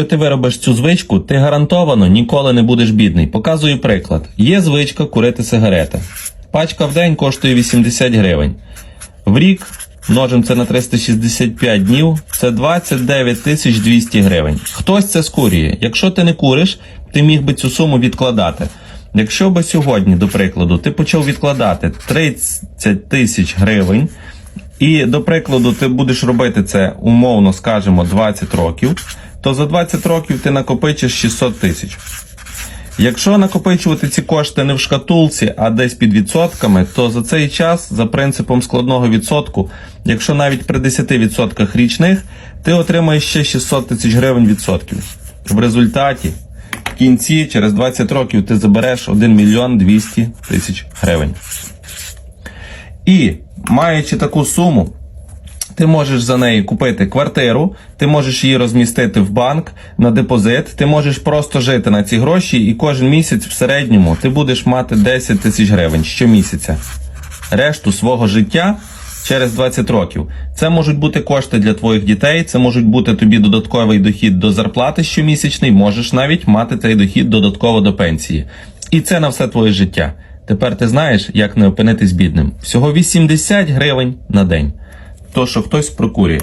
Якщо ти виробиш цю звичку, ти гарантовано ніколи не будеш бідний. Показую приклад. Є звичка курити сигарети. Пачка в день коштує 80 гривень. В рік множимо це на 365 днів, це 29 тисяч 200 гривень. Хтось це скурює. Якщо ти не куриш, ти міг би цю суму відкладати. Якщо би сьогодні, до прикладу, ти почав відкладати 30 тисяч гривень, і, до прикладу, ти будеш робити це умовно, скажімо, 20 років, то за 20 років ти накопичиш 600 тисяч. Якщо накопичувати ці кошти не в шкатулці, а десь під відсотками, то за цей час, за принципом складного відсотку, якщо навіть при 10% річних, ти отримаєш ще 600 тисяч гривень відсотків. В результаті, в кінці, через 20 років, ти забереш 1 мільйон 200 тисяч гривень. І маючи таку суму, ти можеш за неї купити квартиру, ти можеш її розмістити в банк на депозит, ти можеш просто жити на ці гроші, і кожен місяць в середньому ти будеш мати 10 тисяч гривень щомісяця. Решту свого життя через 20 років. Це можуть бути кошти для твоїх дітей, це можуть бути тобі додатковий дохід до зарплати щомісячний, можеш навіть мати цей дохід додатково до пенсії. І це на все твоє життя. Тепер ти знаєш, як не опинитись бідним. Всього 80 гривень на день. То, що хтось прокурює.